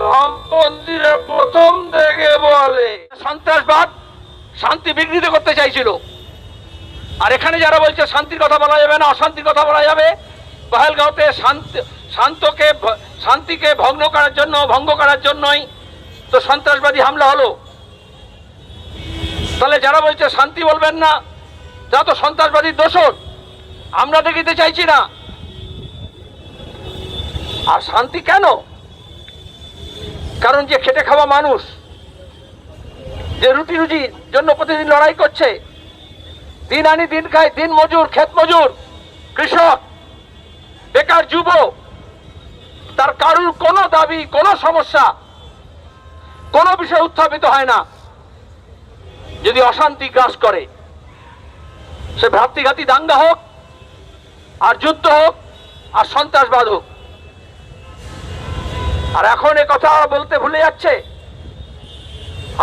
বামপন্থীরা প্রথম থেকে বলে। সন্ত্রাসবাদ শান্তি বিঘ্নিত করতে চাইছিল। আর এখানে যারা বলছে শান্তির কথা বলা যাবে না, অশান্তির কথা বলা যাবে, পহেলগাঁওতে শান্তি, শান্তকে শান্তিকে ভগ্ন করার জন্য, ভঙ্গ করার জন্যই তো সন্ত্রাসবাদী হামলা হলো। তাহলে যারা বলছে শান্তি বলবেন না যা তো সন্ত্রাসবাদীর দোষর আমরা দেখিতে চাইছি না। আর শান্তি কেন? কারণ যে খেটে খাওয়া মানুষ, যে রুটি রুজির জন্য প্রতিদিন লড়াই করছে, দিন আনি দিন খায়, দিন মজুর ক্ষেত মজুর, কৃষক, বেকার যুবক তার কারুর কোনো দাবি, কোনো সমস্যা, কোনো বিষয় উত্থাপিত হয় না। যদি অশান্তি গ্রাস করে, সে ভ্রাতৃঘাতী দাঙ্গা হোক, আর যুদ্ধ হোক, আর সন্ত্রাসবাদ হোক আর এখন এ কথা বলতে ভুলে যাচ্ছে।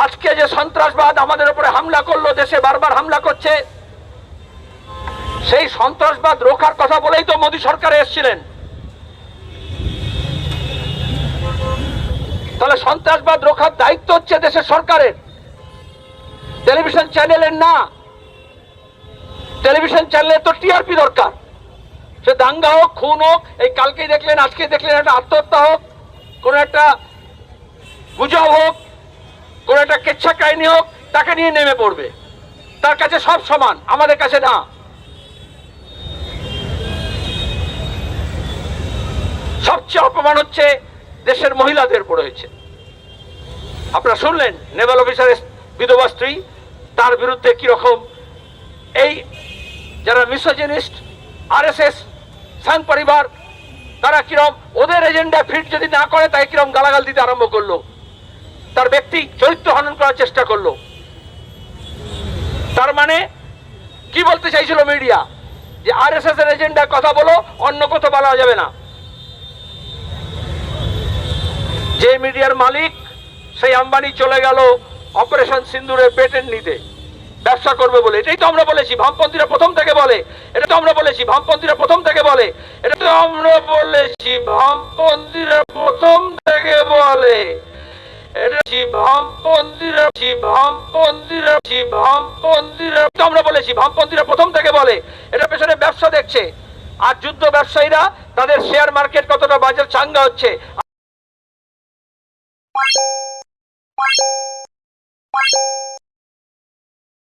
আজকে যে সন্ত্রাসবাদ আমাদের উপরে হামলা করল, দেশে বারবার হামলা করছে, সেই সন্ত্রাসবাদ রোখার কথা বলেই তো মোদী সরকারে এসেছিলেন। তাহলে সন্ত্রাসবাদ রোখার দায়িত্ব হচ্ছে দেশের সরকারের। টেলিভিশন চ্যানেলের না। টেলিভিশন চ্যানেলে তো টিআরপি দরকার। সে দাঙ্গা হোক, খুন হোক, এই কালকেই দেখলেন আজকে দেখলেন, একটা আত্মহত্যা হোক কোনো একটা গুজব হোক, কোনো একটা কেচ্ছা কাহিনী হোক, তাকে নিয়ে নেমে পড়বে। তার কাছে সব সমান, আমাদের কাছে না। সবচেয়ে অপমান হচ্ছে দেশের মহিলাদের উপর হয়েছে। আপনারা শুনলেন, নেভাল অফিসারের বিধবা স্ত্রী, তার বিরুদ্ধে কীরকম এই যারা মিসোজেনিস্ট, আরএসএস, সান পরিবার তারা কিরম ওদের এজেন্ডা ফিট যদি না করে, তাই কিরম গালাগাল দিতে আরম্ভ করল। তার ব্যক্তি চরিত্র হনন করার চেষ্টা করল। তার মানে কি বলতে চাইছিল মিডিয়া যে আরএসএস এর এজেন্ডার কথা বলো, অন্য কথা বলা যাবে না। যে মিডিয়ার মালিক, সেই আম্বানি চলে গেল অপারেশন সিন্দুরের পেটেন্ট নিতে। ব্যবসা করবে বলে। এটাই তো আমরা বলেছি, বামপন্থীরা প্রথম থেকে বলে। এটা তো আমরা বলেছি, বামপন্থীরা প্রথম থেকে বলে। এটা তো আমরা বলেছি, বামপন্থীরা প্রথম থেকে বলে। আমরা বলেছি, বামপন্থীরা প্রথম থেকে বলে। এটা পেছনে ব্যবসা দেখছে। আর যুদ্ধ ব্যবসায়ীরা, তাদের শেয়ার মার্কেট কতটা বাজার চাঙ্গা হচ্ছে।